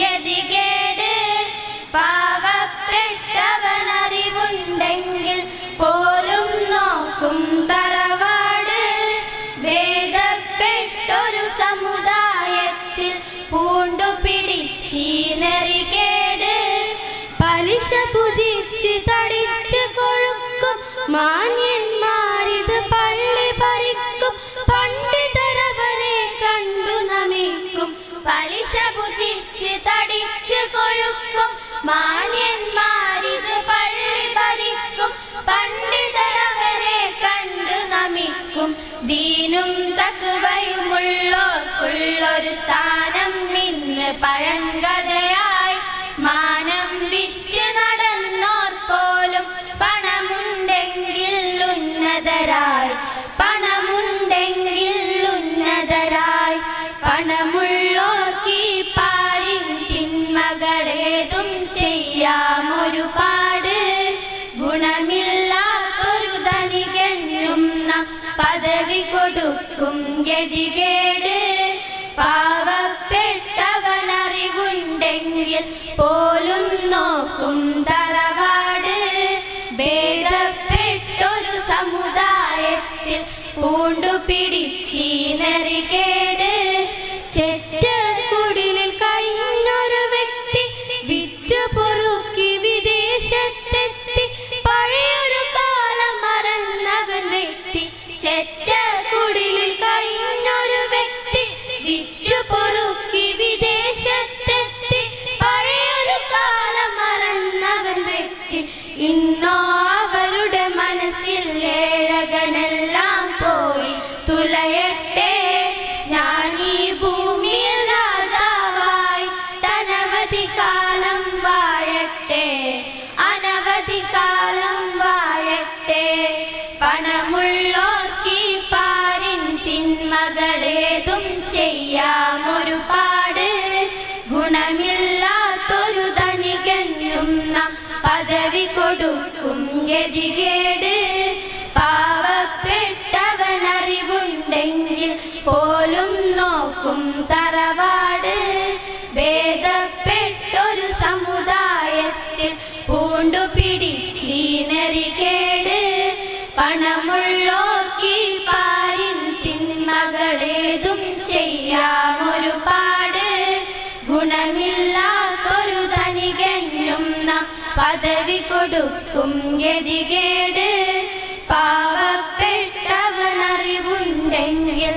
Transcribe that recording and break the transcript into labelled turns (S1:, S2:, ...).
S1: ഗതികേട് പാവപ്പെട്ടവനറിവുണ്ടെങ്കിൽ പോലും നോക്കും തറവാട്. വേദപ്പെട്ടൊരു സമുദായത്തിൽ പൂണ്ടു പിടിച്ചീ നെറികേട് പലിശ പുജിച്ച് തടിച്ച് കൊഴുക്കും മാന്യന്മാരിത് കൊഴുക്കും മാന്യന്മാരിത് പള്ളി ഭരിക്കും. പണ്ഡിതരവരെ കണ്ടു നമിക്കും. ദീനും തക്കുവയുമുള്ളോർക്കുള്ളൊരു സ്ഥാനം ഇന്ന് പഴങ്കഥയായി. മാനം വിറ്റ് നടന്നോർ പോലും പണമുണ്ടെങ്കിൽ ഉന്നതരായി. പണമുണ്ടെങ്കിൽ ഉന്നതരായി. പണമുള്ളോർക്ക് ഗുണമില്ലാത്തൊരു ധനികനും നാം പദവി കൊടുക്കും ഗതികേട്. പാവപ്പെട്ടവനറിവുണ്ടെങ്കിൽ പോലും നോക്കും തറവാട്. ഭേദപ്പെട്ടൊരു സമുദായത്തിൽ പൂണ്ടുപിടിച്ചീ ഇന്നോ അവരുടെ മനസ്സിൽ ഏഴകനെല്ലാം പോയി. തുലയട്ടെ ഞാൻ ഈ ഭൂമിയിൽ രാജാവായി. അനവധി കാലം വാഴട്ടെ അനവധി കാലം വാഴട്ടെ. പണമുള്ളോർക്ക് പാരിൻ തിന്മകളേതും ചെയ്യാമൊരുപാട് ഗുണമില്ലാത്തൊരു കൊടുക്കും ഗതികേട്. പാവപ്പെട്ടവനറിവുണ്ടെങ്കിൽ പോലും നോക്കും തറവാട്. ഭേദപ്പെട്ടൊരു സമുദായത്തിൽ പൂണ്ടു പിടിച്ചീ നെറികേട്. പണമുള്ളോർക്ക് ഈ പാരിൻ തിന്മകളേതും ചെയ്യാമൊരുപാട് ഗുണമില്ലാത്തൊരു കൊടുക്കും ഗതികേട്. പാവപ്പെട്ടവനറിവുണ്ടെങ്കിൽ